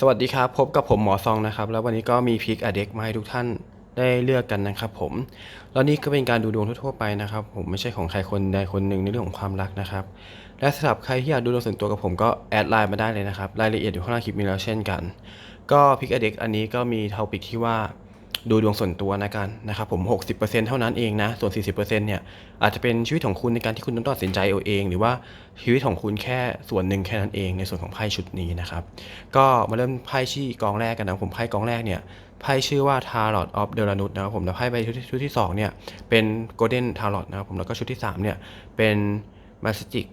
สวัสดีครับพบกับผมหมอซองนะครับ แล้ววันนี้ก็มีพิกอเด็กมาให้ทุกท่านได้เลือกกันนะครับผมแล้วนี่ก็เป็นการดูดวงทั่วๆไปนะครับ ผมไม่ใช่ของใครคนใดคนหนึ่งในเรื่องของความรักนะครับ และสำหรับใครที่อยากดูดวงส่วนตัวกับผมก็แอดไลน์มาได้เลยนะครับรายละเอียดอยู่ข้างล่างคลิปนี้แล้วเช่นกัน ก็พิกอเด็กอันนี้ก็มีเทอปิกที่ว่า ดูดวงส่วนตัวนะกันนะครับผม 60%เท่านั้นเองนะ ส่วน 40%เนี่ยอาจจะเป็นชีวิตของคุณในการที่คุณต้องตัดสินใจเอาเอง หรือว่าชีวิตของคุณแค่ส่วนหนึ่งแค่นั้นเองในส่วนของไพ่ชุดนี้นะครับ ก็มาเริ่มไพ่ชี้กองแรกกันนะผมไพ่กองแรกเนี่ยไพ่ชื่อว่า Tarot of the นุ t นะครับผมแล้วไพ่ใบชุดที่ชุดที่สองเนี่ยเป็น Golden Tarot นะครับผมแล้วก็ชุดที่สามเนี่ยเป็น Magic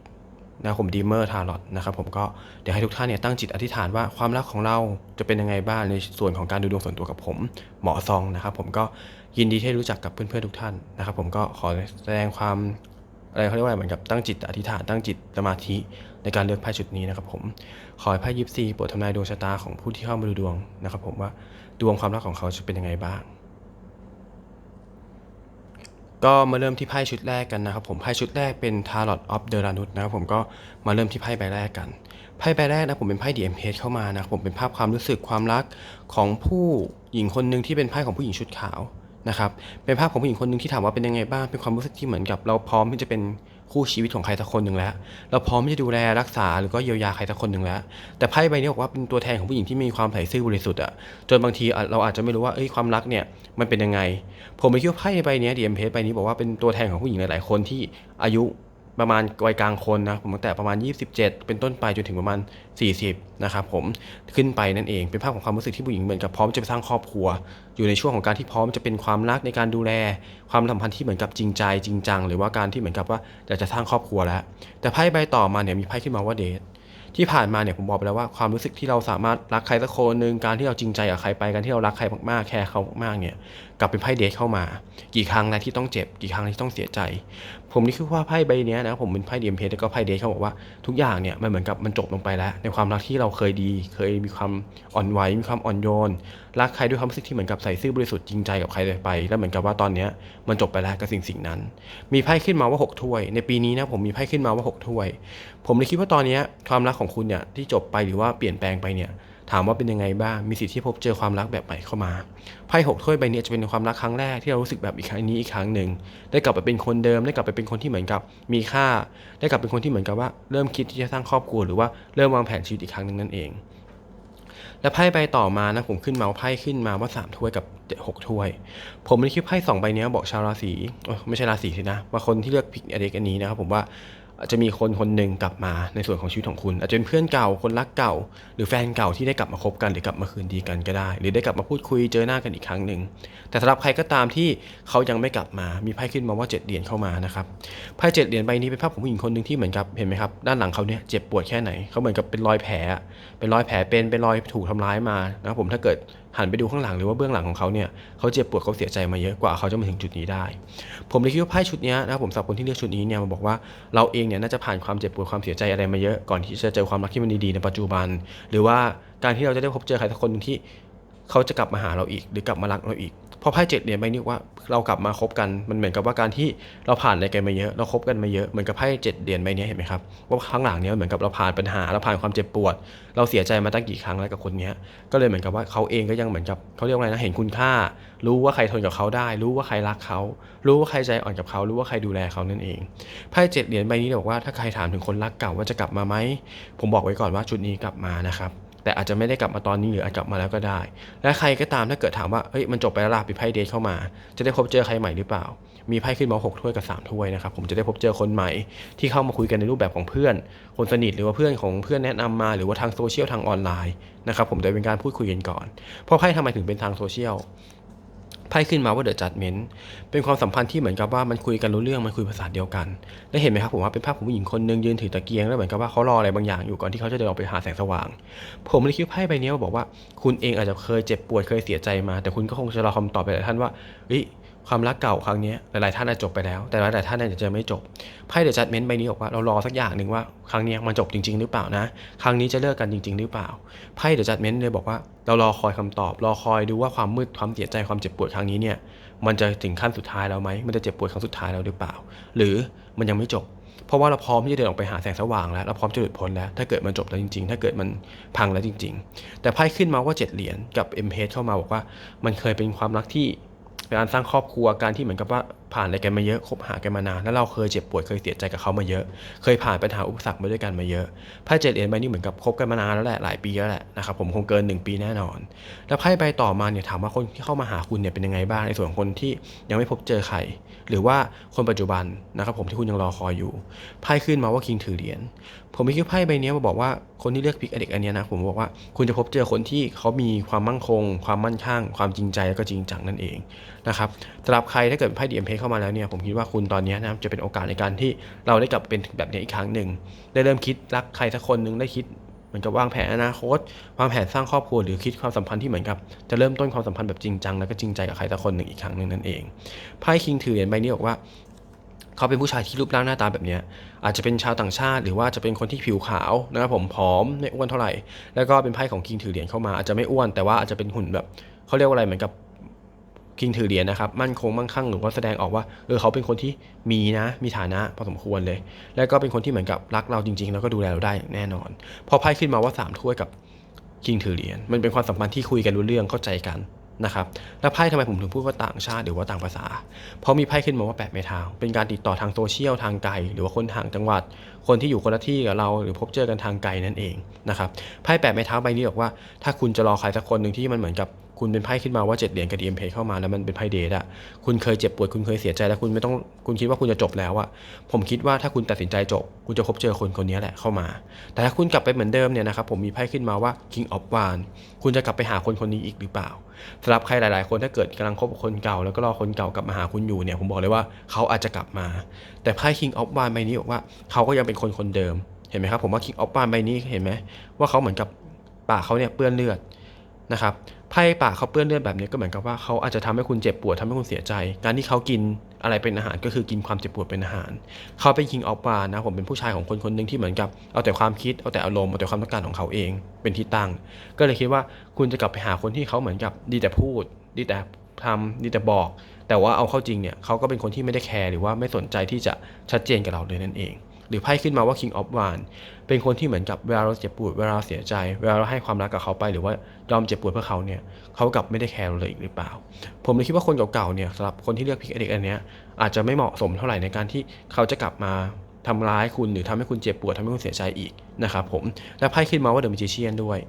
นะครับผมดีเมอร์ทารอตนะครับผมก็เดี๋ยวให้ทุกท่านเนี่ยตั้งจิตอธิษฐานว่าความรักของเราจะเป็นยังไงบ้างในส่วนของการดูดวงส่วนตัวกับผมหมอซองนะครับผมก็ยินดีที่รู้จักกับเพื่อนๆทุกท่านนะครับผมก็ขอแสดงความอะไรเขาเรียกว่าเหมือนกับตั้งจิตอธิษฐานตั้งจิตสมาธิในการเลือกไพ่ชุดนี้นะครับผมขอให้ไพ่ยิปซีโปรดทำนายดวงชะตาของผู้ที่เข้ามาดูดวงนะครับผมว่าดวงความรักของเขาจะเป็นยังไงบ้าง ก็มาเริ่มที่ไพ่ชุดแรกกันนะครับผมไพ่ชุดแรกเป็น Tarot of the r a n u t นะครับผมก็มาเริ่มที่ไพ่ใบแรกกันไพ่ใบแรกนะผมเป็นไพ่ DMH เข้ามานะครับผมเป็นภาพความรู้สึกความรักของผู้หญิงคนหนึ่งที่เป็นไพ่ของผู้หญิงชุดขาวนะครับเป็นภาพของผู้หญิงคนหนึ่งที่ถามว่าเป็นยังไงบ้างเป็นความรู้สึกที่เหมือนกับเราพร้อมที่จะเป็น คู่ชีวิตของใครสักคนหนึ่งแล้ว เราพร้อมที่จะดูแลรักษาหรือก็เยียวยาใครสักคนหนึ่งแล้ว แต่ไพ่ใบนี้บอกว่าเป็นตัวแทนของผู้หญิงที่มีความใส่ซื่อบริสุทธิ์อะจนบางทีเราอาจจะไม่รู้ว่าเอ้ยความรักเนี่ยมันเป็นยังไง ผมไปคิดว่าไพ่ใบนี้ดีเอ็มเพใบนี้บอกว่าเป็นตัวแทนของผู้หญิงหลายๆคนที่อายุ ประมาณวัยกลางคนนะผมตั้งแต่ประมาณ 27 เป็นต้นไปจนถึงประมาณ 40 นะครับผมขึ้นไปนั่นเองเป็นภาพของความรู้สึกที่ผู้หญิงเหมือนกับพร้อมจะไปสร้างครอบครัว อยู่ในช่วงของการที่พร้อมจะเป็นความรักในการดูแล ความสัมพันธ์ที่เหมือนกับจริงใจจริงจัง หรือว่าการที่เหมือนกับว่าอยากจะสร้างครอบครัวแล้ว แต่ไพ่ใบต่อมาเนี่ยมีไพ่ขึ้นมาว่าเดทที่ผ่านมาเนี่ยผมบอกไปแล้วว่าความรู้สึกที่เราสามารถรักใครสักคนหนึ่งการที่เราจริงใจกับใครไปการที่เรารักใครมากๆแคร์เขามากๆเนี่ยกลับเป็นไพ่เดทเข้ามา กี่ครั้งนะที่ต้องเจ็บ กี่ครั้งที่ต้องเสียใจ ผมนี่คือว่าไพ่ใบเนี้ยนะผมเป็นไพ่เดียมเพแล้วก็ไพ่เดทเขาบอกว่าทุกอย่างเนี่ยมันเหมือนกับมันจบลงไปแล้ว ในความรักที่เราเคยดี เคยมีความอ่อนไหวมีความอ่อนโยนรักใครด้วยความรู้สึกที่เหมือนกับใส่ซื่อบริสุทธิ์จริงใจกับใครไป แล้วเหมือนกับว่าตอนเนี้ยมันจบไปแล้วกับสิ่งสิ่งนั้น มีไพ่ขึ้นมาว่าหกถ้วย ในปีนี้นะผมมีไพ่ขึ้นมาว่าหกถ้วย ผมเลยคิดว่าตอนเนี้ยความรักของคุณเนี่ยที่จบไปหรือว่าเปลี่ยนแปลงไปเนี่ย ถามว่าเป็นยังไงบ้าง มีสิทธิ์ที่พบเจอความรักแบบใหม่เข้ามา ไพ่หกถ้วยใบนี้จะเป็นความรักครั้งแรกที่เรารู้สึกแบบอีกครั้งนี้อีกครั้งหนึ่ง ได้กลับไปเป็นคนเดิม ได้กลับไปเป็นคนที่เหมือนกับ มีค่า ได้กลับเป็นคนที่เหมือนกับว่า เริ่มคิดที่จะสร้างครอบครัวหรือว่าเริ่มวางแผนชีวิตอีกครั้งหนึ่งนั่นเอง และไพ่ใบต่อมานะผมขึ้นมาว่าไพ่ขึ้นมาว่าสามถ้วยกับหกถ้วย ผมเลยคิดไพ่สองใบเนี้ยบอกชาวราศีไม่ใช่ราศีสินะว่าคนที่เลือกพิกอเด็กอันนี้นะครับผมว่า อาจจะมีคนคนหนึ่งกลับมาในส่วนของชีวิตของคุณ อาจจะเป็นเพื่อนเก่าคนรักเก่า หรือแฟนเก่าที่ได้กลับมาคบกันหรือกลับมาคืนดีกันก็ได้ หรือได้กลับมาพูดคุยเจอหน้ากันอีกครั้งหนึ่งแต่สำหรับใครก็ตามที่เขายังไม่กลับมามีไพ่ขึ้นมาว่าเจ็ดเหรียญเข้ามานะครับไพ่เจ็ดเหรียญใบนี้เป็นภาพของผู้หญิงคนหนึ่งที่เหมือนกับเห็นไหมครับด้านหลังเขาเนี่ยเจ็บปวดแค่ไหนเขาเหมือนกับเป็นรอยแผลเป็นรอยแผลเป็นเป็นรอยถูกทำร้ายมานะครับผมถ้าเกิด หันไปดูข้างหลังหรือว่าเบื้องหลังของเขาเนี่ยเขาเจ็บปวดเขาเสียใจมาเยอะกว่าเขาจะมาถึงจุดนี้ได้ ผมเลยคิดว่าไพ่ชุดนี้นะครับผมสำหรับคนที่เลือกชุดนี้เนี่ยมาบอกว่าเราเองเนี่ยน่าจะผ่านความเจ็บปวดความเสียใจอะไรมาเยอะก่อนที่จะเจอความรักที่มันดีๆในปัจจุบัน หรือว่าการที่เราจะได้พบเจอใครสักคนที่เขาจะกลับมาหาเราอีก หรือกลับมารักเราอีก พราะไพ่เจ็ดเหรียญใบนี้ว่าเรากลับมาคบกันมันเหมือนกับว่าการที่เราผ่านอะไรกันมาเยอะ เราคบกันมาเยอะเหมือนกับไพ่เจ็ดเหรียญใบนี้เห็นไหมครับว่าข้างหลังเนี้ยเหมือนกับเราผ่านปัญหาเราผ่านความเจ็บปวด เราเสียใจมาตั้งกี่ครั้งแล้วกับคนเนี้ยก็เลยเหมือนกับว่าเขาเองก็ยังเหมือนกับเขาเรียกว่าอะไรนะเห็นคุณค่า รู้ว่าใครทนกับเขาได้ รู้ว่าใครรักเขา รู้ว่าใครใจอ่อนกับเขา รู้ว่าใครดูแลเขานั่นเองไพ่เจ็ดเหรียญใบนี้บอกว่าถ้าใครถามถึงคนรักเก่าว่าจะกลับมาไหมผมบอกไว้ก่อนว่าชุดนี้กลับมานะครับ แต่อาจจะไม่ได้กลับมาตอนนี้หรืออาจกลับมาแล้วก็ได้ และใครก็ตามถ้าเกิดถามว่าเฮ้ยมันจบไปแล้วล่ะปีไพ่เดทเข้ามา จะได้พบเจอใครใหม่หรือเปล่า มีไพ่ขึ้นมาหกถ้วยกับสามถ้วยนะครับผมจะได้พบเจอคนใหม่ ที่เข้ามาคุยกันในรูปแบบของเพื่อน คนสนิทหรือว่าเพื่อนของเพื่อนแนะนำมาหรือว่าทางโซเชียลทางออนไลน์นะครับผมจะเป็นการพูดคุยกันก่อนเพราะไพ่ทำไมถึงเป็นทางโซเชียล ไพ่ขึ้นมาว่าเดอะจัดเมนต์เป็นความสัมพันธ์ที่เหมือนกับว่ามันคุยกันรู้เรื่องมันคุยภาษาเดียวกัน และเห็นไหมครับผมว่าเป็นภาพของผู้หญิงคนหนึงยืนถือตะเกียงแล้วเหมือนกับว่าเขารออะไรบางอย่างอยู่ก่อนที่เขาจะเดินออกไปหาแสงสว่าง ผมเลยคิดไพ่ใบนี้บอกว่า คุณเองอาจจะเคยเจ็บปวดเคยเสียใจมา แต่คุณก็คงจะรอคำตอบไปหลายท่านว่าเฮ้ย ความรักเก่าครั้งนี้หลายๆท่านอาจจบไปแล้ว แต่หลายๆท่านอาจจะไม่จบไพ่เดอะจัดเมนต์ใบนี้บอกว่าเรารอสักอย่างหนึ่งว่าครั้งนี้มันจบจริง ๆ หรือเปล่านะ ครั้งนี้จะเลิกกันจริง ๆ หรือเปล่าไพ่เดอะจัดเมนต์เลยบอกว่าเรารอคอยคำตอบ รอคอยดูว่าความมืดความเสียใจความเจ็บปวดครั้งนี้เนี่ยมันจะถึงขั้นสุดท้ายแล้วไหมมันจะเจ็บปวดครั้งสุดท้ายแล้วหรือเปล่า หรือมันยังไม่จบ เพราะว่าเราพร้อมที่จะเดินออกไปหาแสงสว่างแล้วเราพร้อมจะหลุดพ้นแล้ว ถ้าเกิดมันจบแล้วจริง ๆ ถ้าเกิดมันพังแล้วจริง ๆ แต่ไพ่ขึ้นมาว่าเจ็ดเหรียญกับเอ็มเพเข้ามาบอกว่า มันเคยเป็นความรักที่ การสร้างครอบครัวการที่เหมือนกับว่าผ่านอะไรกันมาเยอะคบหากันมานานแล้วเราเคยเจ็บปวดเคยเสียใจกับเขามาเยอะ เคยผ่านปัญหาอุปสรรคมาด้วยกันมาเยอะไพ่เจ็ดเหรียญใบนี้เหมือนกับคบกันมานานแล้วแหละหลายปีแล้วแหละนะครับผมคงเกินหนึ่งปีแน่นอน แล้วไพ่ใบต่อมาเนี่ยถามว่าคนที่เข้ามาหาคุณเนี่ยเป็นยังไงบ้างในส่วนของคนที่ยังไม่พบเจอใคร หรือว่าคนปัจจุบันนะครับผมที่คุณยังรอคอยอยู่ไพ่ขึ้นมาว่าคิงถือเหรียญผมม่คิดไพ่ใบนี้มาบอกว่าคนที่เลือกพิกอเด็กอันเนี้ยนะผมบอกว่าคุณจะพบเจอคนที่เขามีความมั่นคง ความมั่นคงความจริงใจแล้วก็จริงจังนั่นเองนะครับสำหรับใครถ้าเกิดไพ่ดีเอ็มเพเข้ามาแล้วเนี่ยผมคิดว่าคุณตอนนี้นะครับจะเป็นโอกาสในการที่เราได้กลับเป็นแบบนี้อีกครั้งหนึ่งได้เริ่มคิดรักใครสักคนหนึ่งได้คิด มือนกับวางแผนอนาคตวางแผนสร้างครอบครัวหรือคิดความสัมพันธ์ที่เหมือนกับ จะเริ่มต้นความสัมพันธ์แบบจริงจังแล้วก็จริงใจกับใครสักคนหนึ่งอีกครั้งหนึ่งนั่นเองไพ่คิงถือเหรียญใบนี้บอกว่าเขาเป็นผู้ชายที่รูปร่างหน้าตาแบบนี้อาจจะเป็นชาวต่างชาติ หรือว่าจะเป็นคนที่ผิวขาวนะครับผมผอมไม่อ้วนเท่าไหร่ แล้วก็เป็นไพ่ของคิงถือเหรียญเข้ามาอาจจะไม่อ้วนแต่ว่าอาจจะเป็นหุ่นแบบเขาเรียกว่าอะไรเหมือนกับ คิงถือเหรียญนะครับมั่นคงมั่งคั่งหรือว่าแสดงออกว่าเออเขาเป็นคนที่มีนะมีฐานะพอสมควรเลย แล้วก็เป็นคนที่เหมือนกับรักเราจริง ๆ แล้วก็ดูแลเราได้แน่นอน พอไพ่ขึ้นมาว่าสามถ้วยกับคิงถือเหรียญมันเป็นความสัมพันธ์ที่คุยกันรู้เรื่องเข้าใจกันนะครับแล้วไพ่ทำไมผมถึงพูดว่าต่างชาติหรือว่าต่างภาษา เพราะมีไพ่ขึ้นมาว่าแปดไม้เท้าเป็นการติดต่อทางโซเชียลทางไกล หรือว่าคนทางจังหวัด คนที่อยู่คนละที่กับเราหรือพบเจอกันทางไกลนั่นเองนะครับไพ่แปดไม้เท้าใบนี้บอกว่าถ้าคุณจะรอใครสักคนหนึ่งที่มันเหมือนกับ คุณเป็นไพ่ขึ้นมาว่าเจ็ดเหรียญกับดีเอ็มเพเข้ามาแล้วมันเป็นไพ่เดทอะคุณเคยเจ็บปวดคุณเคยเสียใจแล้วคุณไม่ต้องคุณคิดว่าคุณจะจบแล้วอะผมคิดว่าถ้าคุณตัดสินใจจบ คุณจะพบเจอคนคนนี้แหละเข้ามา แต่ถ้าคุณกลับไปเหมือนเดิมเนี่ยนะครับผมมีไพ่ขึ้นมาว่า King of w a n คุณจะกลับไปหาคนคนนี้อีกหรือเปล่าสำหรับใครหลาย ๆ คนถ้าเกิดกำลังคบกับคนเก่า แล้วก็รอคนเก่ากลับมาหาคุณอยู่เนี่ยผมบอกเลยว่าเขาอาจจะกลับมา แต่ไพ่ King of w a n ใบนี้บอกว่าเขาก็ยังเป็นคนคนเดิมเห็นไหมครับผมว่า King of w a n ใบนี้เห็นไหมว่าเขาเหมือนกับปากเขาเนี่ยเปื้อนเลือด นะครับไพ่ปากเขาเปื้อนเลือดแบบนี้ก็เหมือนกับว่าเขาอาจจะทำให้คุณเจ็บปวดทำให้คุณเสียใจ การที่เขากินอะไรเป็นอาหารก็คือกินความเจ็บปวดเป็นอาหาร เขาเป็น king of w a n นะผมเป็นผู้ชายของคนคนหนึ่งที่เหมือนกับเอาแต่ความคิดเอาแต่อารมณ์เอาแต่ความต้องการของเขาเอง เป็นที่ตั้ง ก็เลยคิดว่าคุณจะกลับไปหาคนที่เขาเหมือนกับดีแต่พูด ดีแต่ทำดีแต่บอก แต่ว่าเอาเข้าจริงเนี่ยเขาก็เป็นคนที่ไม่ได้แคร์หรือว่าไม่สนใจที่จะชัดเจนกับเราเลยนั่นเอง หรือไพ่ขึ้นมาว่า king of w a n เป็นคนที่เหมือนกับเวลาเราเจ็บปวดเวลาเราเสียใจ เวลาเราให้ความรักกับเขาไปหรือว่ายอมเจ็บปวดเพื่อเขาเนี่ยเขากลับไม่ได้แคร์เราเลยอีกหรือเปล่า ผมเลยคิดว่าคนเก่าๆเนี่ยสำหรับคนที่เลือกพิกอเด็กอันเนี้ยอาจจะไม่เหมาะสมเท่าไหร่ในการที่เขาจะกลับมาทำร้ายคุณหรือทำให้คุณเจ็บปวดทำให้คุณเสียใจอีกนะครับผมและไพ่ขึ้นมาว่าเดอะมิจิเชียนด้วย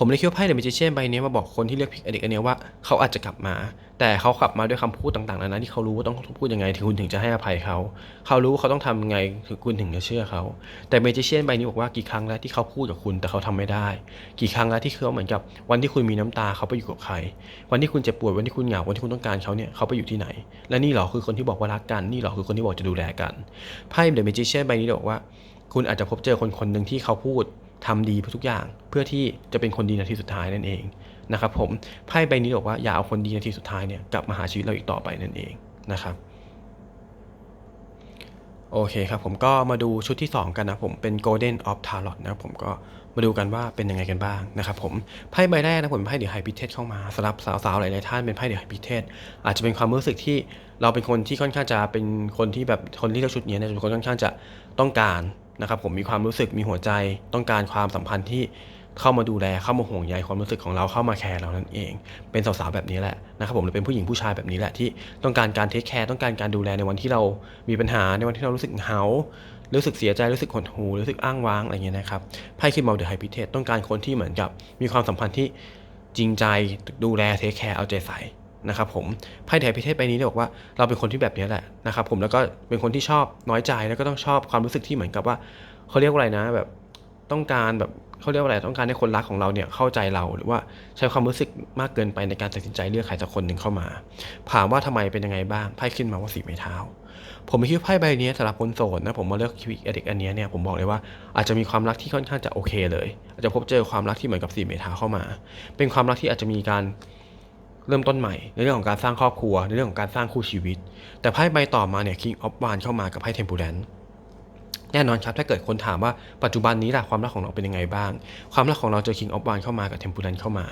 ผมเลยคิดว่าไพ่เดอะมิจิเชนใบนี้มาบอกคนที่เลือกพิกอด็กอันเนี้ยว่าเขาอาจจะกลับมา แต่เขากลับมาด้วยคำพูดต่างๆนานาที่เขารู้ว่าต้องพูดยังไงถึงคุณถึงจะให้อภัยเขา เขารู้ว่าเขาต้องทำยังไงถึงคุณถึงจะเชื่อเขา แต่เมจิเชียนใบนี้บอกว่ากี่ครั้งแล้วที่เขาพูดกับคุณแต่เขาทำไม่ได้ กี่ครั้งแล้วที่เขาเหมือนกับวันที่คุณมีน้ำตาเขาไปอยู่กับใคร วันที่คุณเจ็บปวดวันที่คุณเหงาวันที่คุณต้องการเขาเนี่ยเขาไปอยู่ที่ไหน และนี่หรอคือคนที่บอกว่ารักกันนี่หรอคือคนที่บอกจะดูแลกันไพ่เดอะเมจิเชนใบนี้บอกว่า คุณอาจจะพบเจอคนคนหนึ่งที่เขาพูด ทำดีทุกอย่าง เพื่อที่จะเป็นคนดีนาทีสุดท้ายนั่นเองนะครับผมไพ่ใบนี้บอกว่าอย่าเอาคนดีนาทีสุดท้ายเนี่ยกลับมาหาชีวิตเราอีกต่อไปนั่นเองนะครับโอเคครับผมก็มาดูชุดที่ 2 กันนะผมเป็น Golden of Tarot นะครับผมก็มาดูกันว่าเป็นยังไงกันบ้างนะครับผมไพ่ใบแรกนะผมเป็นไพ่เดี๋ยวไฮพิเทสเข้ามาสำหรับสาวๆหลายๆท่านเป็นไพ่เดี๋ยวไฮพิเทสอาจจะเป็นความรู้สึกที่เราเป็นคนที่ค่อนข้างจะเป็นคนที่แบบคนที่เลือกชุดนี้เนี่ยเป็นคนค่อนข้างจะต้องการ นะครับผมมีความรู้สึกมีหัวใจต้องการความสัมพันธ์ที่เข้ามาดูแลเข้ามาห่วงใยความรู้สึกของเราเข้ามาแคร์เรานั่นเอง เป็นสาวๆแบบนี้แหละนะครับผมหรือเป็นผู้หญิงผู้ชายแบบนี้แหละที่ต้องการการเทคแคร์ต้องการการดูแลในวันที่เรามีปัญหาในวันที่เรารู้สึกเหงารู้สึกเสียใจรู้สึกหดหู่รู้สึกอ้างว้างอะไรเงี้ยนะครับไพ่คิดมาเดอะไฮพิเทสต้องการคนที่เหมือนกับมีความสัมพันธ์ที่จริงใจดูแลเทคแคร์เอาใจใส่ นะครับผมไพ่เดอะไฮพิเทสใบนี้เนี่ยบอกว่าเราเป็นคนที่แบบนี้แหละนะครับผมแล้วก็เป็นคนที่ชอบน้อยใจแล้วก็ต้องชอบความรู้สึกที่เหมือนกับว่าเขาเรียกว่าอะไรนะแบบต้องการแบบเขาเรียกว่าอะไรต้องการให้คนรักของเราเนี่ยเข้าใจเราหรือว่าใช้ความรู้สึกมากเกินไปในการตัดสินใจเลือกใครสักคนหนึ่งเข้ามาถามว่าทำไมเป็นยังไงบ้างไพ่ขึ้นมาว่าสีไม้เท้า ผมคิดว่าไพ่ใบนี้สำหรับคนโสดนะผมมาเลือกคิวิกเด็กอันนี้เนี่ยผมบอกเลยว่าอาจจะมีความรักที่ค่อนข้างจะโอเคเลย อาจจะพบเจอความรักที่เหมือนกับสีไม้เท้าเข้ามา เป็นความรักที่อาจจะมีการ เริ่มต้นใหม่ ในเรื่องของการสร้างครอบครัว ในเรื่องของการสร้างคู่ชีวิต แต่ไพ่ใบต่อมาเนี่ย King of w a n เข้ามากับไพ่ Temperance แน่นอนครับถ้าเกิดคนถามว่าปัจจุบันนี้ล่ะความรักของเราเป็นยังไงบ้าง ความรักของเราเจอ King of w a n เข้ามากับ Temperance เข้ามา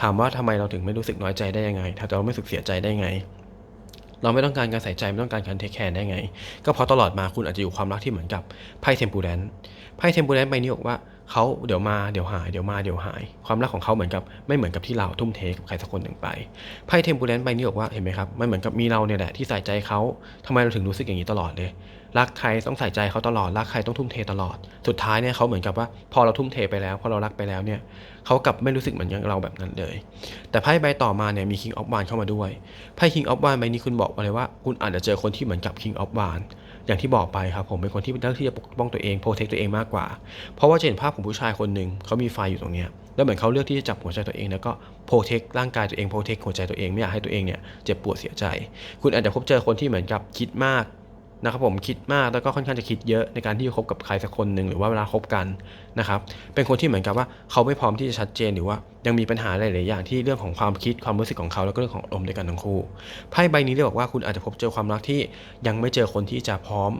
ถามว่าทำไมเราถึงไม่รู้สึกน้อยใจได้ยังไงถ้าเราไม่รู้สึกเสียใจได้ไงเราไม่ต้องการการใส่ใจไม่ต้องการการเทคแคร์ได้ไง ก็เพราะตลอดมาคุณอาจจะอยู่ความรักที่เหมือนกับไพ่เทมปูแรนไพ่เทมปูแรนใบนี้บอกว่า เขาเดี๋ยวมาเดี๋ยวหายเดี๋ยวมาเดี๋ยวหาย ความรักของเขาเหมือนกับไม่เหมือนกับที่เราทุ่มเทกับใครสักคนหนึ่งไปไพ่เทมปูแรนใบนี้บอกว่าเห็นไหมครับมันเหมือนกับมีเราเนี่ยแหละที่ใส่ใจเขาทำไมเราถึงรู้สึกอย่างนี้ตลอดเลยรักใครต้องใส่ใจเขาตลอดรักใครต้องทุ่มเทตลอด สุดท้ายเนี่ยเขาเหมือนกับว่าพอเราทุ่มเทไปแล้วพอเรารักไปแล้วเนี่ยเขากลับไม่รู้สึกเหมือนอย่างเราแบบนั้นเลย แต่ไพ่ใบต่อมาเนี่ยมี King of w a n เข้ามาด้วยไพ่ King of w a n ใบนี้คุณบอกมาเลยว่า คุณอาจจะเจอคนที่เหมือนกับ King of w a n อย่างที่บอกไปครับผมเป็นคนที่เลือกที่จะปกป้องตัวเองโปรเทคตัวเองมากกว่า เพราะว่าจะเห็นภาพของผู้ชายคนหนึ่งเขามีไฟอยู่ตรงนี้แล้วเหมือนเขาเลือกที่จะจับหัวใจตัวเองแล้วก็โปรเทคร่างกายตัวเองโปรเทคหัวใจตัวเองไม่อยากให้ตัวเองเนี่ยเจ็บปวดเสียใจ คุณอาจจะพบเจอคนที่เหมือนกับคิดมาก นะครับผมคิดมากแล้วก็ค่อนข้างจะคิดเยอะในการที่จะคบกับใครสักคนหนึ่งหรือว่าเวลาคบกันนะครับเป็นคนที่เหมือนกับว่าเขาไม่พร้อมที่จะชัดเจนหรือว่ายังมีปัญหาหลายๆอย่างที่เรื่องของความคิดความรู้สึกของเขาแล้วก็เรื่องของอารมณ์ด้วยกันทั้งคู่ไพ่ใบนี้เรียกว่าคุณอาจจะพบเจอความรักที่ยังไม่เจอคนที่จะพร้อม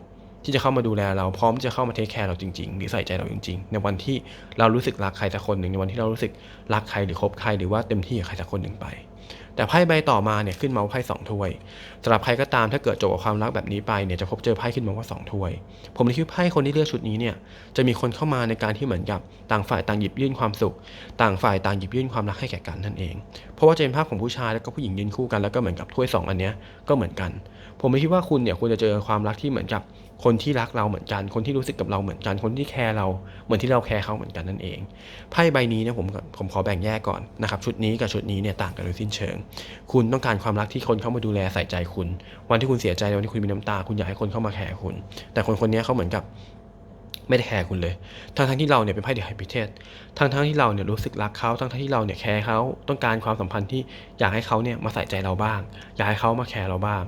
ที่จะเข้ามาดูแลเราพร้อมจะเข้ามาเทคแคร์เราจริงๆ หรือใส่ใจเราจริงๆ ในวันที่เรารู้สึกรักใครสักคนหนึ่งในวันที่เรารู้สึกรักใครหรือคบใครหรือว่าเต็มที่กับใครสักคนหนึ่งไป แต่ไพ่ใบต่อมาเนี่ยขึ้นมาว่าไพ่สองถ้วยสำหรับใครก็ตามถ้าเกิดจบกับความรักแบบนี้ไปเนี่ยจะพบเจอไพ่ขึ้นมาว่าสองถ้วย ผมเลยคิดว่าไพ่คนที่เลือกชุดนี้เนี่ยจะมีคนเข้ามาในการที่เหมือนกับต่างฝ่ายต่างหยิบยื่นความสุข ต่างฝ่ายต่างหยิบยื่นความรักให้แก่กันนั่นเอง เพราะว่าจะเป็นภาพของผู้ชายแล้วก็ผู้หญิงยืนคู่กันแล้วก็เหมือนกับถ้วยสองอันเนี้ยก็เหมือนกัน ผมเลยคิดว่าคุณเนี่ยควรจะเจอความรักที่เหมือนกับ คนที่รักเราเหมือนกัน คนที่รู้สึกกับเราเหมือนกัน คนที่แคร์เราเหมือนที่เราแคร์เขาเหมือนกันนั่นเอง ไพ่ใบนี้เนี่ยผมผมขอแบ่งแยกก่อนนะครับ ชุดนี้กับชุดนี้เนี่ยต่างกันโดยสิ้นเชิง คุณต้องการความรักที่คนเข้ามาดูแลใส่ใจคุณ วันที่คุณเสียใจวันที่คุณมีน้ำตา คุณอยากให้คนเข้ามาแคร์คุณ แต่คนคนนี้เขาเหมือนกับไม่ได้แคร์คุณเลย ทั้งทั้งที่เราเนี่ยเป็นไพ่เดอะไฮพิเทสทั้งทั้งที่เราเนี่ยรู้สึกรักเขา ทั้งทั้งที่เราเนี่ยแคร์เขา ต้องการความสัมพันธ์ที่อยากให้เขาเนี่ยมาใส่ใจเราบ้าง อยากให้เขามาแคร์เราบ้าง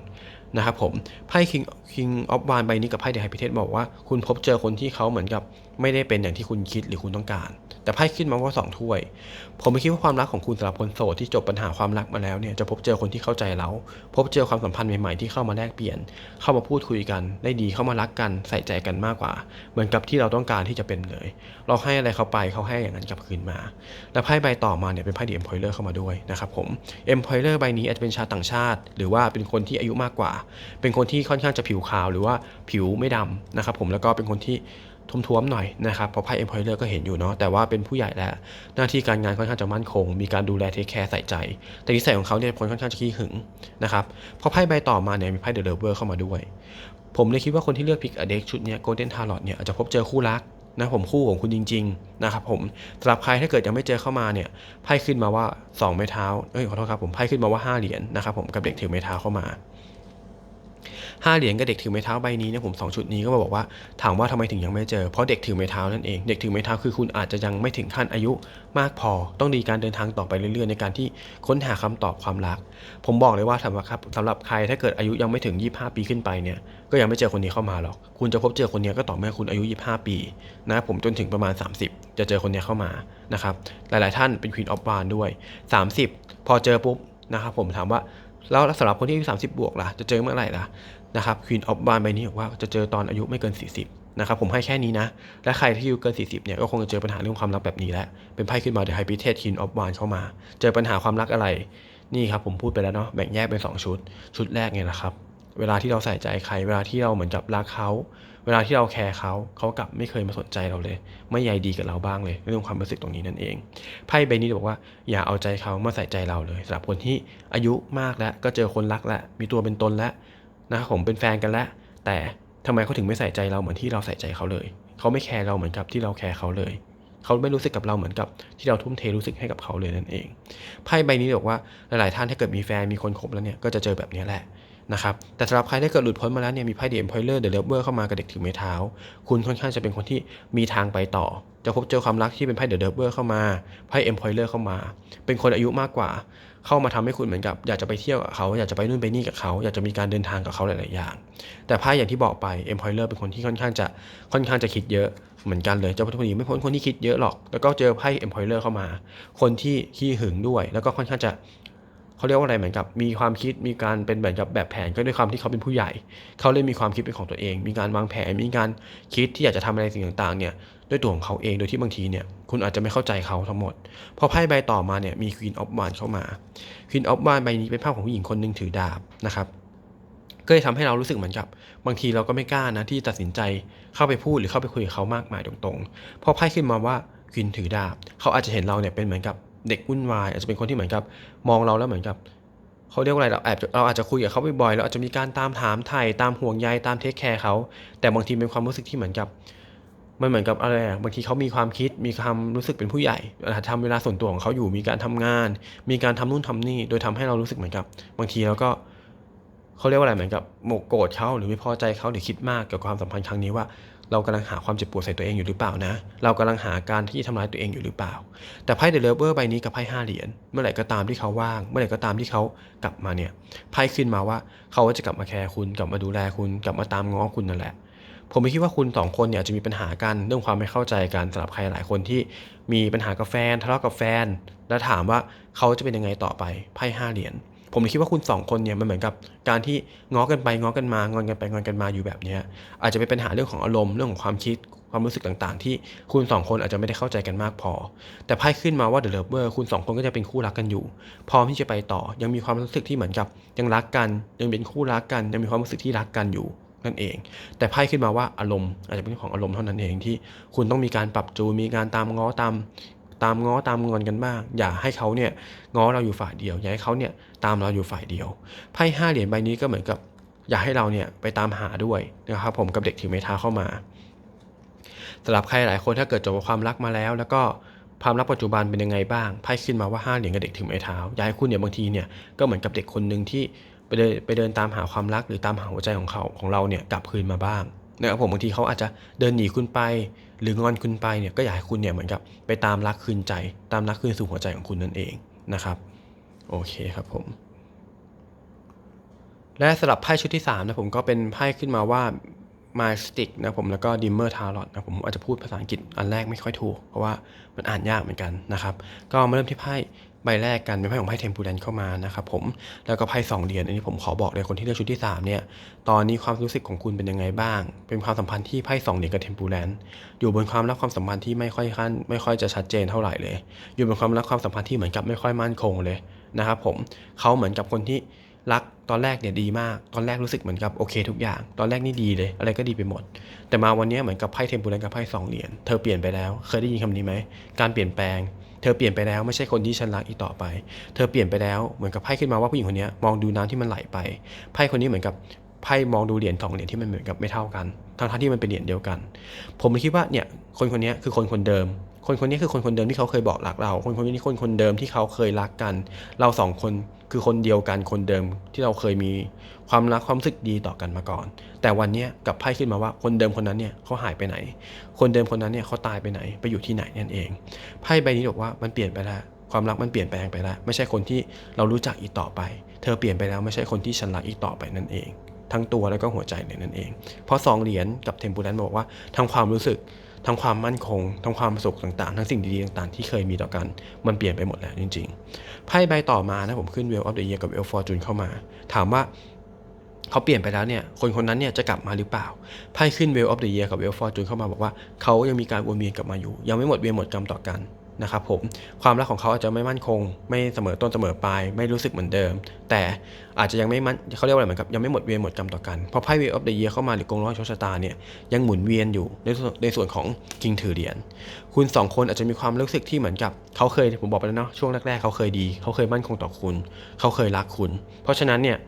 นะครับผมไพ่ King King of w a n d ใบนี้กับไพ่เดอะไฮพิเทสบอกว่าคุณพบเจอคนที่เขาเหมือนกับไม่ได้เป็นอย่างที่คุณคิดหรือคุณต้องการ แต่ไพ่ขึ้นมาว่าสองถ้วย ผมไม่คิดว่าความรักของคุณสำหรับคนโสดที่จบปัญหาความรักมาแล้วเนี่ยจะพบเจอคนที่เข้าใจเรา พบเจอความสัมพันธ์ใหม่ๆที่เข้ามาแลกเปลี่ยน เข้ามาพูดคุยกัน ได้ดีเข้ามารักกันใส่ใจกันมากกว่า เหมือนกับที่เราต้องการที่จะเป็นเลย เราให้อะไรเขาไปเขาให้อย่างนั้นกลับคืนมา และไพ่ใบต่อมาเนี่ยเป็นไพ่ดีเอ็มพอยเลอร์เข้ามาด้วยนะครับผมเอ็มพอยเลอร์ใบนี้อาจจะเป็นชาวต่างชาติ หรือว่าเป็นคนที่อายุมากกว่า เป็นคนที่ค่อนข้างจะผิวขาว หรือว่าผิวไม่ดำนะครับผมแล้วก็เป็นคนที่ ท้วมๆหน่อยนะครับเพราะไพ่เอ็มพอยเลอร์ก็เห็นอยู่เนาะแต่ว่าเป็นผู้ใหญ่แล้ว หน้าที่การงานค่อนข้างจะมั่นคง มีการดูแลเทคแคร์ใส่ใจ แต่นิสัยของเขาเนี่ยคนค่อนข้างจะขี้หึงนะครับเพราะไพ่ใบต่อมาเนี่ยมีไพ่เดอะเลเวอร์เข้ามาด้วย ผมเลยคิดว่าคนที่เลือกพิกอเด็กชุดนี้โกลเด้นทาร์ลอตเนี่ยอาจจะพบเจอคู่รักนะผมคู่ของคุณจริง ๆ นะครับผมสำหรับใครถ้าเกิดยังไม่เจอเข้ามาเนี่ยไพ่ขึ้นมาว่า 2 ไม้เท้าเอ้ยขอโทษครับผมไพ่ขึ้นมาว่า 5 เหรียญนะครับผมกับเด็กถือไม้เท้าเข้ามา ห้าเหรียญกับเด็กถือไม้เท้าใบนี้เนี่ยผมสองชุดนี้ก็มาบอกว่าถามว่าทำไมถึงยังไม่เจอเพราะเด็กถือไม้เท้านั่นเองเด็กถือไม้เท้าคือคุณอาจจะยังไม่ถึงขั้นอายุมากพอ ต้องดีการเดินทางต่อไปเรื่อยๆ ในการที่ค้นหาคำตอบความรัก ผมบอกเลยว่าสำหรับครับสำหรับใครถ้าเกิดอายุยังไม่ถึง 25 ปีขึ้นไปเนี่ยก็ยังไม่เจอคนนี้เข้ามาหรอก คุณจะพบเจอคนนี้ก็ต่อเมื่อคุณอายุ 25 ปีนะผมจนถึงประมาณ 30 จะเจอคนนี้เข้ามานะครับหลายๆ ท่านเป็น Queen of Wands ด้วย 30 พอเจอปุ๊บนะครับผมถามว่าแล้วสำหรับคนที่อายุ30 บวกล่ะ จะเจอเมื่อไหร่ล่ะ นะครับ Queen of w a n ใบนี้บอกว่าจะเจอตอนอายุไม่เกิน 40 นะครับ ผมให้แค่นี้นะ และใครที่อายุเกิน 40 เนี่ยก็คงจะเจอปัญหาเรื่องความรักแบบนี้แหละ เป็นไพ่ขึ้นมา The High Priestess Queen of w a n เข้ามา เจอปัญหาความรักอะไร นี่ครับผมพูดไปแล้วเนาะ แบ่งแยกเป็น 2 ชุด ชุดแรกไงนะครับ เวลาที่เราใส่ใจใคร เวลาที่เราเหมือนกับรักเขาเวลาที่เราแคร์เขาเขากลับไม่เคยมาสนใจเราเลย ไม่ใยดีกับเราบ้างเลยเรื่องความรู้สึกตรงนี้นั่นเอง ไพ่ใบนี้บอกว่าอย่าเอาใจเขามาใส่ใจเราเลยสำหรับคนที่อายุมากแล้วก็เจอคนรักแล้วมีตัวเป็นตนแล้ว นะครับผมเป็นแฟนกันแล้วแต่ทำไมเขาถึงไม่ใส่ใจเราเหมือนที่เราใส่ใจเขาเลยเขาไม่แคร์เราเหมือนกับที่เราแคร์เขาเลยเขาไม่รู้สึกกับเราเหมือนกับที่เราทุ่มเทรู้สึกให้กับเขาเลยนั่นเองไพ่ใบนี้บอกว่าหลายๆท่านถ้าเกิดมีแฟนมีคนคบแล้วเนี่ยก็จะเจอแบบนี้แหละนะครับแต่สำหรับใครที่เกิดหลุดพ้นมาแล้วเนี่ยมีไพ่เดมพอยเลอร์เดอะเลเวอร์เข้ามากับเด็กถือไม้เท้า คุณค่อนข้างจะเป็นคนที่มีทางไปต่อ จะพบเจอความรักที่เป็นไพ่เดอะเลเวอร์เข้ามาไพ่เอ็มพอยเลอร์เข้ามา เป็นคนอายุมากกว่า เข้ามาทำให้คุณเหมือนกับ อยากจะไปเที่ยวกับเขาอยากจะไปนู่นไปนี่กับเขาอยากจะมีการเดินทางกับเขาหลาย ๆ อย่าง แต่ไพ่อย่างที่บอกไปเอ็มพอยเลอร์เป็นคนที่ค่อนข้างจะค่อนข้างจะคิดเยอะเหมือนกันเลยเจ้าพอดีไม่พ้นคนที่คิดเยอะหรอก แล้วก็เจอไพ่เอ็มพอยเลอร์เข้ามา คนที่ขี้หึงด้วย แล้วก็ค่อนข้างจะเขาเรียกว่าอะไรเหมือนกับ มีความคิดมีการเป็นเหมือนกับแบบแผนก็ด้วยความที่เขาเป็นผู้ใหญ่ เขาเลยมีความคิดเป็นของตัวเอง มีการวางแผนมีการคิดที่อยากจะทำอะไรสิ่งต่าง ๆ เนี่ย ด้วยตัวของเขาเองโดยที่บางทีเนี่ยคุณอาจจะไม่เข้าใจเขาทั้งหมด พอไพ่ใบต่อมาเนี่ยมี Queen of Wands เข้ามา Queen of Wands ใบนี้เป็นภาพของผู้หญิงคนหนึ่งถือดาบนะครับก็เลยทำให้เรารู้สึกเหมือนกับบางทีเราก็ไม่กล้านะที่ตัดสินใจเข้าไปพูดหรือเข้าไปคุยกับเขามากมายตรงๆเพราะไพ่ขึ้นมาว่าควินถือดาบ เขาอาจจะเห็นเราเนี่ยเป็นเหมือนกับเด็กวุ่นวาย อาจจะเป็นคนที่เหมือนกับมองเราแล้วเหมือนกับเขาเรียกว่าอะไรเราแอบเราอาจจะคุยกับเขาบ่อยๆเราอาจจะมีการตามถามไถ่ตามห่วงใยตามเทคแคร์เขาแต่บางทีเป็นความรู้สึกที่เหมือนกับ มันเหมือนกับอะไรบางทีเขามีความคิดมีความรู้สึกเป็นผู้ใหญ่อาจจะทำเวลาส่วนตัวของเขาอยู่มีการทำงาน มีการทำนู่นทำนี่ โดยทำให้เรารู้สึกเหมือนกับบางทีเราก็เขาเรียกว่าอะไรเหมือนกับโมโกรธเขาหรือไม่พอใจเขาหรือคิดมากเกี่ยวกับความสัมพันธ์ครั้งนี้ว่าเรากำลังหาความเจ็บปวดใส่ตัวเองอยู่หรือเปล่านะ เรากำลังหาการที่ทำร้ายตัวเองอยู่หรือเปล่า แต่ไพ่เดอะเลเวอร์ใบนี้กับไพ่ห้าเหรียญเมื่อไหร่ก็ตามที่เขาว่าง เมื่อไหร่ก็ตามที่เขากลับมาเนี่ยไพ่ขึ้นมาว่าเขาจะกลับมาแคร์คุณกลับมาดูแลคุณกลับมาตามง้อคุณนั่นแหละ ผมไม่คิดว่าคุณสองคนเนี่ยจะมีปัญหากันเรื่องความไม่เข้าใจกันสำหรับใครหลายคนที่มีปัญหากับแฟนทะเลาะกับแฟน แล้วถามว่าเขาจะเป็นยังไงต่อไปไพ่ห้าเหรียญผมคิดว่าคุณสองคนเนี่ยมันเหมือนกับการที่ง้อกันไปง้อกันมางอนกันไปงอนกันมาอยู่แบบนี้อาจจะเป็นปัญหาเรื่องของอารมณ์เรื่องของความคิดความรู้สึกต่างๆ ที่คุณสองคนอาจจะไม่ได้เข้าใจกันมากพอ แต่ไพ่ขึ้นมาว่าเดอะเลิฟเวอร์คุณสองคนก็จะเป็นคู่รักกันอยู่ พร้อมที่จะไปต่อยังมีความรู้สึกที่เหมือนกับ ยังรักกันยังเป็นคู่รักกันยังมีความรู้สึกที่รักกันอยู่ นั่นเอง แต่ไพ่ขึ้นมาว่าอารมณ์อาจจะเป็นเรื่องของอารมณ์เท่านั้นเองที่คุณต้องมีการปรับจูนมีการตามง้อตามตามง้อตามงอนกันบ้าง อย่าให้เขาเนี่ยง้อเราอยู่ฝ่ายเดียว อย่าให้เขาเนี่ยตามเราอยู่ฝ่ายเดียวไพ่ห้าเหรียญใบนี้ก็เหมือนกับ อย่าให้เราเนี่ยไปตามหาด้วยนะครับผมกับเด็กถือไม้เท้าเข้ามาสำหรับใครหลายคนถ้าเกิดจบความรักมาแล้ว แล้วก็ความรักปัจจุบันเป็นยังไงบ้างไพ่ขึ้นมาว่าห้าเหรียญกับเด็กถือไม้เท้าอยากให้คุณเนี่ยบางทีเนี่ยก็เหมือนกับเด็กคนหนึ่งที่ เดินไปเดินตามหาความรักหรือตามหาหัวใจของเขาของเราเนี่ยกลับคืนมาบ้างนะครับผมบางทีเขาอาจจะเดินหนีคุณไป หรืองอนคุณไปเนี่ยก็อยากให้คุณเนี่ยเหมือนกับไปตามรักคืนใจ ตามรักคืนสู่หัวใจของคุณนั่นเองนะครับโอเคครับผม และสำหรับไพ่ชุดที่3นะผมก็เป็นไพ่ขึ้นมาว่า My Stick นะผมแล้วก็ Dimmer Tarot นะผมอาจจะพูดภาษาอังกฤษอันแรกไม่ค่อยถูก เพราะว่ามันอ่านยากเหมือนกันนะครับ ก็มาเริ่มที่ไพ่ ใบแรกกันเป็นไพ่ของไพ่เทมปูแลนเข้ามานะครับผมแล้วก็ไพ่สองเหรียญอันนี้ผมขอบอกเลยคนที่เลือกชุดที่สามเนี่ยตอนนี้ความรู้สึกของคุณเป็นยังไงบ้าง เป็นความสัมพันธ์ที่ไพ่สองเหรียญกับเทมปูแลนอยู่บนความรักความสัมพันธ์ที่ไม่ค่อยขั้นไม่ค่อยจะชัดเจนเท่าไหร่เลย อยู่บนความรักความสัมพันธ์ที่เหมือนกับไม่ค่อยมั่นคงเลยนะครับผมเขาเหมือนกับคนที่รักตอนแรกเนี่ยดีมาก ตอนแรกรู้สึกเหมือนกับโอเคทุกอย่าง ตอนแรกนี่ดีเลย อะไรก็ดีไปหมด แต่มาวันนี้เหมือนกับไพ่เทมปูแลนกับไพ่สองเหรียญ เธอเปลี่ยนไปแล้ว เคยได้ยินคำนี้ไหม การเปลี่ยนแปลง เธอเปลี่ยนไปแล้วไม่ใช่คนที่ฉันรักอีกต่อไป เธอเปลี่ยนไปแล้วเหมือนกับไพ่ขึ้นมาว่าผู้หญิงคนนี้มองดูน้ำที่มันไหลไปไพ่คนนี้เหมือนกับไพ่มองดูเหรียญสองเหรียญที่มันเหมือนกับไม่เท่ากันทั้งที่มันเป็นเหรียญเดียวกัน ผมคิดว่าเนี่ยคนคนนี้คือคนคนเดิม คนคนนี้คือคนคนเดิมที่เขาเคยบอกรักเรา คนคนนี้คนคนเดิมที่เขาเคยรักกัน เราสองคนคือคนเดียวกันคนเดิมที่เราเคยมี ความรักความรู้สึกดีต่อกันมาก่อน แต่วันนี้กับไพ่ขึ้นมาว่าคนเดิมคนนั้นเนี่ยเขาหายไปไหน คนเดิมคนนั้นเนี่ยเขาตายไปไหน ไปอยู่ที่ไหนนั่นเอง ไพ่ใบนี้บอกว่ามันเปลี่ยนไปแล้วความรักมันเปลี่ยนแปลงไปแล้ว ไม่ใช่คนที่เรารู้จักอีกต่อไป เธอเปลี่ยนไปแล้วไม่ใช่คนที่ฉันรักอีกต่อไปนั่นเอง ทั้งตัวแล้วก็หัวใจเลยนั่นเอง เพราะสองเหรียญกับเทมปูแลนบอกว่าทั้งความรู้สึกทั้งความมั่นคง ทั้งความสุขต่างๆ ทั้งสิ่งดีๆต่างๆ ที่เคยมีต่อกัน มันเปลี่ยนไปหมดแล้วจริงๆ ไพ่ใบต่อมานะผมขึ้นเวลออฟเดอะเยียกับเวลฟอร์จูนเข้ามา ถามว่า เขาเปลี่ยนไปแล้วเนี่ย คนคนนั้นเนี่ยจะกลับมาหรือเปล่า ไพ่ขึ้นเวลออฟเดอะเยียร์กับเวลฟอร์จูนเข้ามาบอกว่าเขายังมีการวนเวียนกลับมาอยู่ ยังไม่หมดเวียนหมดกรรมต่อกันนะครับผมความรักของเขาอาจจะไม่มั่นคง ไม่เสมอต้นเสมอปลายไม่รู้สึกเหมือนเดิม แต่อาจจะยังไม่มั่นเขาเรียกว่าอะไรเหมือนกับยังไม่หมดเวียนหมดกรรมต่อกันเพราะไพ่เวลออฟเดอะเยียเข้ามาหรือกงล้อโชคชะตาเนี่ยยังหมุนเวียนอยู่ในในส่วนของคิงถือเหรียญคุณสองคนอาจจะมีความรู้สึกที่เหมือนกับเขาเคยผมบอกไปแล้วเนาะช่วงแรกๆเขาเคยดี เขาเคยมั่นคงต่อคุณ เขาเคยรักคุณ เพราะฉะนั้นเนี่ย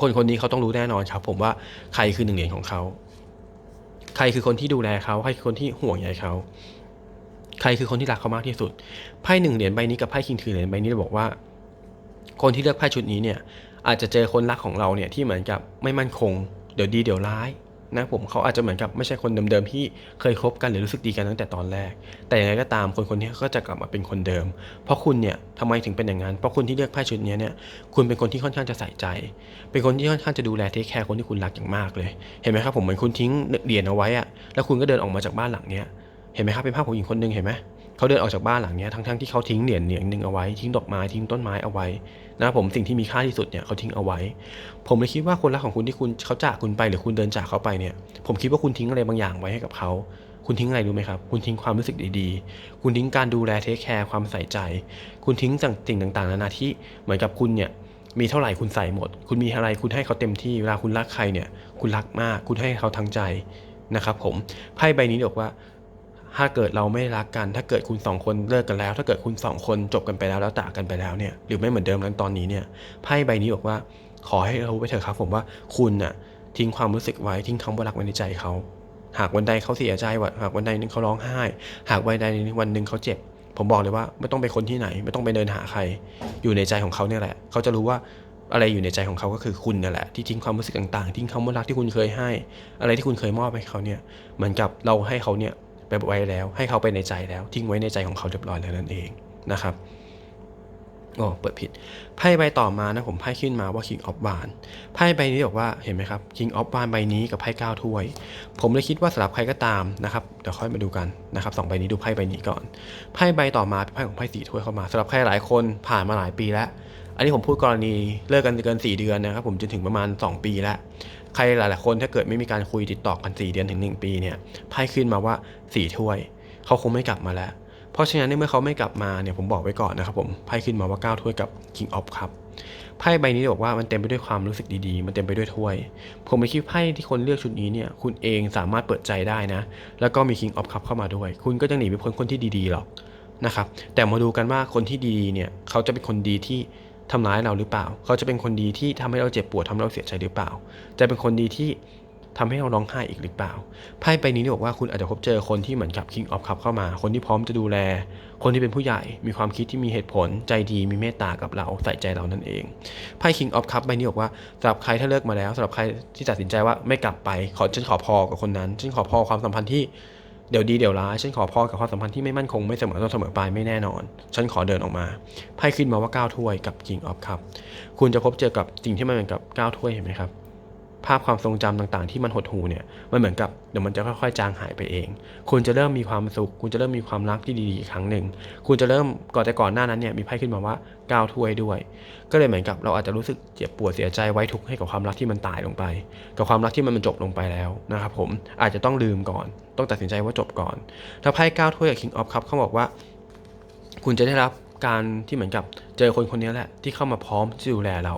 คนคนนี้เขาต้องรู้แน่นอนครับ ผมว่าใครคือหนึ่งเหรียญของเขา ใครคือคนที่ดูแลเขาใครคือคนที่ห่วงใยเขา ใครคือคนที่รักเขามากที่สุด ไพ่หนึ่งเหรียญใบนี้กับไพ่คิงถือเหรียญใบนี้บอกว่า คนที่เลือกไพ่ชุดนี้เนี่ย อาจจะเจอคนรักของเราเนี่ยที่เหมือนกับไม่มั่นคง เดี๋ยวดีเดี๋ยวร้าย นะผมเขาอาจจะเหมือนกับไม่ใช่คนเดิมๆที่เคยคบกันหรือรู้สึกดีกันตั้งแต่ตอนแรก แต่อย่างไรก็ตามคนคนนี้ก็จะกลับมาเป็นคนเดิม เพราะคุณเนี่ยทำไมถึงเป็นอย่างนั้น เพราะคุณที่เลือกไพ่ชุดนี้เนี่ยคุณเป็นคนที่ค่อนข้างจะใส่ใจ เป็นคนที่ค่อนข้างจะดูแลเทคแคร์คนที่คุณรักอย่างมากเลย เห็นไหมครับผมเหมือนคุณทิ้งเหรียญเอาไว้อะแล้วคุณก็เดินออกมาจากบ้านหลังเนี้ยเห็นไหมครับเป็นภาพของหญิงคนหนึ่งเห็นไหม เขาเดินออกจากบ้านหลังนี้ทั้งๆที่เขาทิ้งเหรียญเหรียญหนึ่งเอาไว้ทิ้งดอกไม้ทิ้งต้นไม้เอาไว้นะครับผมสิ่งที่มีค่าที่สุดเนี่ยเขาทิ้งเอาไว้ ผมเลยคิดว่าคนรักของคุณที่คุณเขาจากคุณไปหรือคุณเดินจากเขาไปเนี่ย ผมคิดว่าคุณทิ้งอะไรบางอย่างไว้ให้กับเขาคุณทิ้งอะไรรู้ไหมครับ คุณทิ้งความรู้สึกดีๆ คุณทิ้งการดูแลเทคแคร์ความใส่ใจ คุณทิ้งสิ่งต่างๆนานาที่เหมือนกับคุณเนี่ยมีเท่าไหร่คุณใส่หมด คุณมีอะไรคุณให้เขาเต็มที่เวลาคุณรักใครเนี่ย คุณรักมาก คุณให้เขาทั้งใจนะครับผมไพ่ใบนี้บอกว่า ถ้าเกิดเราไม่รักกัน ถ้าเกิดคุณสองคนเลิกกันแล้ว ถ้าเกิดคุณสองคนจบกันไปแล้วแล้วจากกันไปแล้วเนี่ยหรือไม่เหมือนเดิมแล้วตอนนี้เนี่ยไพ่ใบนี้บอกว่า ขอให้รู้ไปเถอะครับ ผมว่าคุณน่ะทิ้งความรู้สึกไว้ทิ้งคำว่ารักไว้ในใจเขาหากวันใดเขาเสียใจว่าหากวันใดนึงเขาร้องไห้ หากวันใดวันหนึ่งเขาเจ็บ ผมบอกเลยว่าไม่ต้องไปคนที่ไหน ไม่ต้องไปเดินหาใคร อยู่ในใจของเขาเนี่ยแหละ เขาจะรู้ว่าอะไรอยู่ในใจของเขาก็คือคุณนั่นแหละที่ทิ้งความรู้สึกต่างๆ ทิ้งคำว่ารักที่คุณเคยให้ อะไรที่คุณเคยมอบให้เขาเนี่ยเหมือนกับเราให้เขาเนี่ย ไปไว้แล้ว ให้เขาไปในใจแล้ว ทิ้งไว้ในใจของเขาเรียบร้อยแล้วนั่นเองนะครับโอ้เปิดผิดไพ่ใบต่อมานะผมไพ่ขึ้นมาว่า King of w a n ไพ่ใบนี้บอกว่าเห็นไหมครับ King of w a n ใบนี้กับไพ่เก้าถ้วย ผมเลยคิดว่าสำหรับใครก็ตามนะครับเดี๋ยวค่อยมาดูกันนะครับสองใบนี้ดูไพ่ใบนี้ก่อนไพ่ใบต่อมาเป็นไพ่ของไพ่สี่ถ้วยเข้ามาสำหรับใครหลายคนผ่านมาหลายปีแล้ว อันนี้ผมพูดกรณีเลิกกันเกิน 4 เดือนนะครับผมจนถึงประมาณ 2 ปีแล้ว ใครหลาย ๆ คนถ้าเกิดไม่มีการคุยติดต่อกัน 4 เดือนถึง 1 ปีเนี่ยไพ่ขึ้นมาว่า 4 ถ้วย เขาคงไม่กลับมาแล้ว เพราะฉะนั้นในเมื่อเขาไม่กลับมาเนี่ยผมบอกไว้ก่อนนะครับผมไพ่ขึ้นมาว่า 9 ถ้วยกับ King of ครับไพ่ใบนี้บอกว่ามันเต็มไปด้วยความรู้สึกดีๆ มันเต็มไปด้วยถ้วย ผมไม่คิดไพ่ที่คนเลือกชุดนี้เนี่ย คุณเองสามารถเปิดใจได้นะ แล้วก็มี King of Cup เข้ามาด้วย คุณก็จะหนีไม่พ้นคนที่ดีๆหรอกนะครับ แต่มาดูกันว่าคนที่ดีๆเนี่ย เขาจะเป็นคนดีที่ ทำร้ายเราหรือเปล่า เขาจะเป็นคนดีที่ทำให้เราเจ็บปวดทำให้เราเสียใจหรือเปล่า จะเป็นคนดีที่ทำให้เราร้องไห้อีกหรือเปล่า ไพ่ใบนี้นี่บอกว่าคุณอาจจะพบเจอคนที่เหมือนกับ King of Cup เข้ามา คนที่พร้อมจะดูแล คนที่เป็นผู้ใหญ่ มีความคิดที่มีเหตุผล ใจดีมีเมตตากับเราใส่ใจเรานั่นเอง ไพ่ King of Cup ใบนี้บอกว่าสำหรับใครถ้าเลิกมาแล้วสำหรับใครที่ตัดสินใจว่าไม่กลับไป ขอฉันขอพอกับคนนั้นฉันขอพอความสัมพันธ์ที่ เดี๋ยวดีเดี๋ยวร้ายฉันขอพอกับความสัมพันธ์ที่ไม่มั่นคงไม่เสมอต้นเสมอปลายไม่แน่นอน ฉันขอเดินออกมาไพ่ขึ้นมาว่าก้าวถ้วยกับ King of Cup คุณจะพบเจอกับสิ่งที่มันเหมือนกับก้าวถ้วยเห็นไหมครับ ภาพความทรงจำต่างๆ ที่มันหดหูเนี่ยมันเหมือนกับเดี๋ยวมันจะค่อยๆจางหายไปเอง คุณจะเริ่มมีความสุข คุณจะเริ่มมีความรักที่ดีๆอีกครั้งหนึ่งคุณจะเริ่มก่อนแต่ก่อนหน้านั้นเนี่ยมีไพ่ขึ้นมาว่า9ถ้วยด้วย ก็เลยเหมือนกับเราอาจจะรู้สึกเจ็บปวดเสียใจไว้ทุกข์ให้กับความรักที่มันตายลงไป กับความรักที่มันจบลงไปแล้วนะครับผมอาจจะต้องลืมก่อน ต้องตัดสินใจว่าจบก่อนแล้วไพ่9ถ้วยกับ King of Cup เขาบอกว่า คุณจะได้รับ การที่เหมือนกับเจอคนคนนี้แหละที่เข้ามาพร้อมที่จะดูแลเรา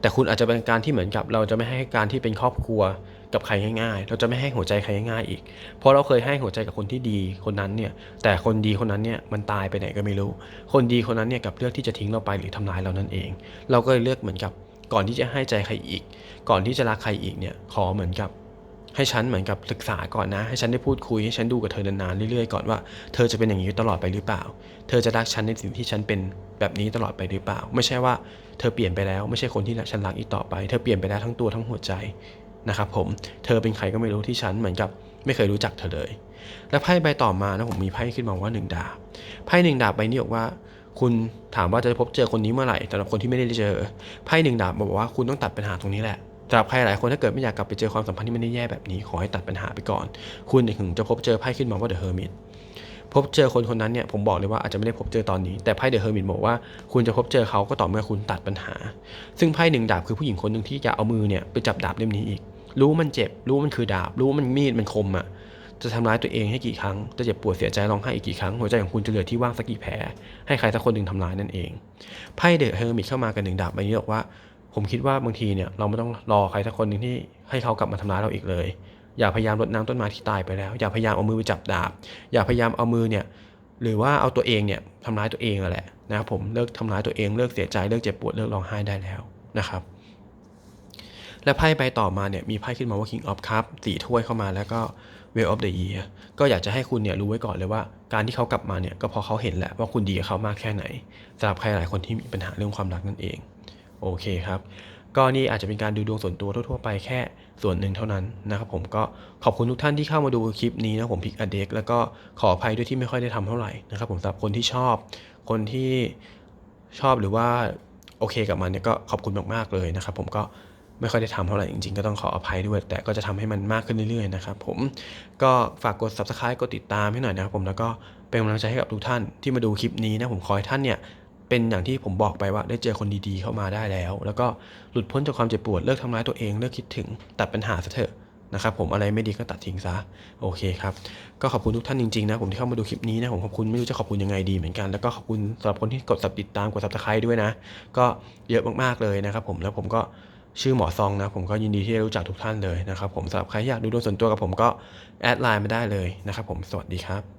แต่คุณอาจจะเป็นการที่เหมือนกับ เราจะไม่ให้การที่เป็นครอบครัวกับใครง่ายๆ เราจะไม่ให้หัวใจใครง่ายๆอีก เพราะเราเคยให้หัวใจกับคนที่ดีคนนั้นเนี่ย แต่คนดีคนนั้นเนี่ยมันตายไปไหนก็ไม่รู้ คนดีคนนั้นเนี่ยกับเลือกที่จะทิ้งเราไปหรือทำร้ายเรานั่นเอง เราก็เลยเลือกเหมือนกับ ก่อนที่จะให้ใจใครอีก ก่อนที่จะรักใครอีกเนี่ยขอเหมือนกับ ให้ฉันเหมือนกับศึกษาก่อนนะ ให้ฉันได้พูดคุยให้ฉันดูกับเธอนานๆเรื่อยๆก่อนว่าเธอจะเป็นอย่างนี้ตลอดไปหรือเปล่า เธอจะรักฉันในสิ่งที่ฉันเป็นแบบนี้ตลอดไปหรือเปล่า ไม่ใช่ว่าเธอเปลี่ยนไปแล้วไม่ใช่คนที่ฉันรักอีกต่อไป เธอเปลี่ยนไปแล้วทั้งตัวทั้งหัวใจนะครับผมเธอเป็นใครก็ไม่รู้ที่ฉันเหมือนกับไม่เคยรู้จักเธอเลย และไพ่ใบต่อมานะผมมีไพ่ขึ้นมาว่าหนึ่งดาบไพ่หนึ่งดาบใบนี้บอกว่า คุณถามว่าจะพบเจอคนนี้เมื่อไหร่สำหรับคนที่ไม่ได้เจอไพ่หนึ่งดาบบอกว่าคุณต้องตัดปัญหาตรงนี้แหละ สำหรับใครหลายคนถ้าเกิดไม่อยากกลับไปเจอความสัมพันธ์ที่ไม่ได้แย่แบบนี้ ขอให้ตัดปัญหาไปก่อน คุณถึงจะพบเจอไพ่ขึ้นมาว่าเดอะเฮอร์มิตพบเจอคนคนนั้นเนี่ยผมบอกเลยว่าอาจจะไม่ได้พบเจอตอนนี้ แต่ไพ่เดอะเฮอร์มิตบอกว่าคุณจะพบเจอเขาก็ต่อเมื่อคุณตัดปัญหา ซึ่งไพ่หนึ่งดาบคือผู้หญิงคนหนึ่งที่จะเอามือเนี่ยไปจับดาบเล่มนี้อีก รู้มันเจ็บ รู้มันคือดาบ รู้มันมีดมันคมอะจะทำร้ายตัวเองให้กี่ครั้ง จะเจ็บปวดเสียใจร้องไห้อีกกี่ครั้ง หัวใจของคุณจะเหลือที่ว่างสักกี่แผล ให้ใครสักคนหนึ่งทำร้ายนั่นเอง ไพ่เดอะเฮอร์มิตเข้ามากันหนึ่งดาบใบนี้บอกว่า ผมคิดว่าบางทีเนี่ยเราไม่ต้องรอใครสักคนหนึ่งที่ให้เขากลับมาทำร้ายเราอีกเลย อย่าพยายามรดน้ำต้นไม้ที่ตายไปแล้ว อย่าพยายามเอามือไปจับดาบ อย่าพยายามเอามือเนี่ยหรือว่าเอาตัวเองเนี่ยทำร้ายตัวเองแหละนะครับผมเลิกทำร้ายตัวเองเลิกเสียใจเลิกเจ็บปวดเลิกร้องไห้ได้แล้วนะครับ และไพ่ใบต่อมาเนี่ยมีไพ่ขึ้นมาว่า King of Cup สี่ถ้วยเข้ามาแล้วก็ Well of the Year ก็อยากจะให้คุณเนี่ยรู้ไว้ก่อนเลยว่าการที่เขากลับมาเนี่ยก็เพราะเขาเห็นแหละว่าคุณดีกับเขามากแค่ไหนสำหรับใครหลายคนที่มีปัญหาเรื่องความรักนั่นเอง โอเคครับ ก็นี่อาจจะเป็นการดูดวงส่วนตัวทั่วๆไปแค่ส่วนหนึ่งเท่านั้นนะครับผมก็ขอบคุณทุกท่านที่เข้ามาดูคลิปนี้นะผมพิกอเด็กแล้วก็ขออภัยด้วยที่ไม่ค่อยได้ทำเท่าไหร่นะครับผมสำหรับคนที่ชอบ คนที่ชอบหรือว่าโอเคกับมันเนี่ยก็ขอบคุณมากๆเลยนะครับผมก็ไม่ค่อยได้ทำเท่าไหร่จริงๆ ก็ต้องขออภัยด้วย แต่ก็จะทำให้มันมากขึ้นเรื่อยๆนะครับผมก็ฝากกด subscribe กดติดตามให้หน่อยนะครับผมแล้วก็เป็นกำลังใจให้กับทุกท่านที่มาดูคลิปนี้นะผมขอให้ท่านเนี่ย เป็นอย่างที่ผมบอกไปว่าได้เจอคนดีๆเข้ามาได้แล้ว แล้วก็หลุดพ้นจากความเจ็บปวดเลิกทำร้ายตัวเองเลิกคิดถึงตัดปัญหาซะเถอะนะครับผมอะไรไม่ดีก็ตัดทิ้งซะโอเคครับ ก็ขอบคุณทุกท่านจริงๆนะผมที่เข้ามาดูคลิปนี้นะผมขอบคุณไม่รู้จะขอบคุณยังไงดีเหมือนกันแล้วก็ขอบคุณสำหรับคนที่กดสับติดตามกด subscribe ด้วยนะ ก็เยอะมากๆเลยนะครับผมแล้วผมก็ชื่อหมอซองนะผมก็ยินดีที่ได้รู้จักทุกท่านเลยนะครับผมสำหรับใครอยากดูดวงส่วนตัวกับผมก็แอดไลน์มาได้เลยนะครับผมสวัสดีครับ